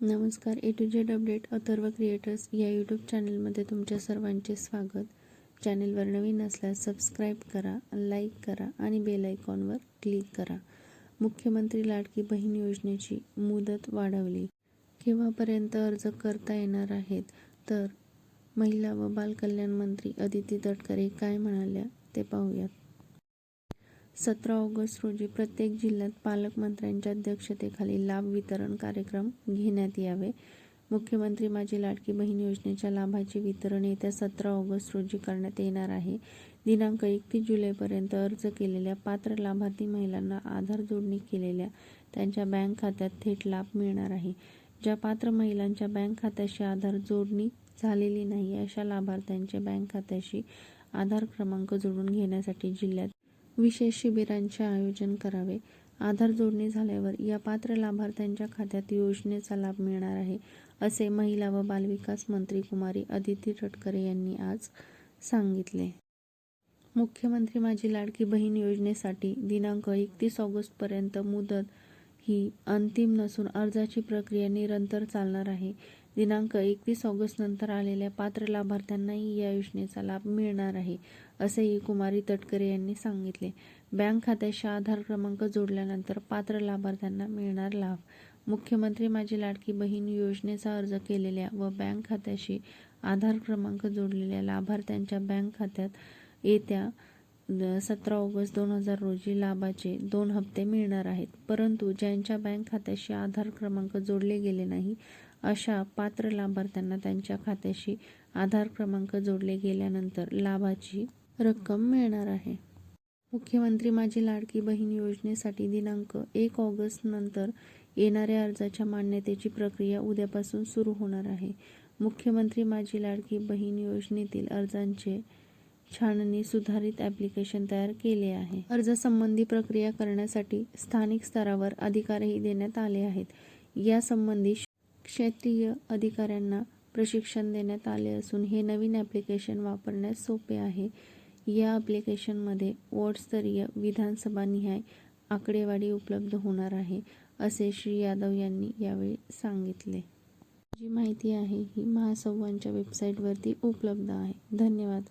नमस्कार A to Z update Atharva creators या YouTube चॅनलमध्ये तुमच्या सर्वांचे स्वागत. चॅनलवर नवीन असल्यास सबस्क्राईब करा लाईक करा आणि बेल आयकॉनवर क्लिक करा. मुख्यमंत्री लाडकी बहीण योजनेची मुदत वाढवली. केव्हापर्यंत अर्ज करता येणार आहेत? तर महिला व बालकल्याण मंत्री अदिती तटकरे काय म्हणाल्या ते पाहूयात. सतरा ऑगस्ट रोजी प्रत्येक जिल्ह्यात पालकमंत्र्यांच्या अध्यक्षतेखाली लाभ वितरण कार्यक्रम घेण्यात यावे. मुख्यमंत्री माझी लाडकी बहीण योजनेच्या लाभाचे वितरण येत्या सतरा ऑगस्ट रोजी करण्यात येणार आहे. दिनांक एकतीस जुलैपर्यंत अर्ज केलेल्या पात्र लाभार्थी महिलांना आधार जोडणी केलेल्या त्यांच्या बँक खात्यात थेट लाभ मिळणार आहे. ज्या पात्र महिलांच्या बँक खात्याशी आधार जोडणी झालेली नाही अशा लाभार्थ्यांचे बँक खात्याशी आधार क्रमांक जोडून घेण्यासाठी जिल्ह्यात विशेष शिबिरांचे आयोजन करावे. आधार जोडणी झाल्यावर या पात्र लाभार्थ्यांच्या खात्यात योजनेचा लाभ मिळणार आहे असे महिला व बालविकास मंत्री कुमारी अदिती तटकरे यांनी आज सांगितले. मुख्यमंत्री माझी लाडकी बहीण योजनेसाठी दिनांक एकतीस ऑगस्टपर्यंत मुदत ही अंतिम नसून अर्जाची प्रक्रिया निरंतर चालणार आहे. दिनांक एकतीस ऑगस्टनंतर आलेल्या पात्र लाभार्थ्यांनाही या योजनेचा लाभ मिळणार आहे असेही कुमारी तटकरे यांनी सांगितले. बँक खात्याशी आधार क्रमांक जोडल्यानंतर पात्र लाभार्थ्यांना मिळणार लाभ. मुख्यमंत्री माझी लाडकी बहीण योजनेचा अर्ज केलेल्या व बँक खात्याशी आधार क्रमांक जोडलेल्या लाभार्थ्यांच्या बँक खात्यात येत्या सतरा ऑगस्ट दोन हजार रोजी लाभाचे दोन हप्ते मिळणार आहेत. परंतु ज्यांच्या बँक खात्याशी आधार क्रमांक जोडले गेले नाही अशा पात्र लाभार्थ्यांना त्यांच्या खात्याशी आधार क्रमांक जोडले गेल्यानंतर लाभाची रक्कम मिळणार आहे. मुख्यमंत्री माझी लाडकी बहीण योजनेसाठी दिनांक एक ऑगस्ट नंतर येणाऱ्या अर्जाच्या मान्यतेची प्रक्रिया उद्यापासून सुरू होणार आहे. मुख्यमंत्री माझी लाडकी बहीण योजनेतील अर्जांचे छाननी सुधारित ॲप्लिकेशन तयार केले आहे. अर्ज संबंधी प्रक्रिया करण्यासाठी स्थानिक स्तरावर अधिकारही देण्यात आले आहेत. यासंबंधी क्षेत्रीय अधिकाऱ्यांना प्रशिक्षण देण्यात आले असून हे नवीन ॲप्लिकेशन वापरण्यास सोपे आहे. या ॲप्लिकेशनमध्ये वॉर्डस्तरीय विधानसभानिहाय आकडेवारी उपलब्ध होणार आहे असे श्री यादव यांनी यावेळी सांगितले. जी माहिती आहे ही महासंवादच्या वेबसाईटवरती उपलब्ध आहे. धन्यवाद.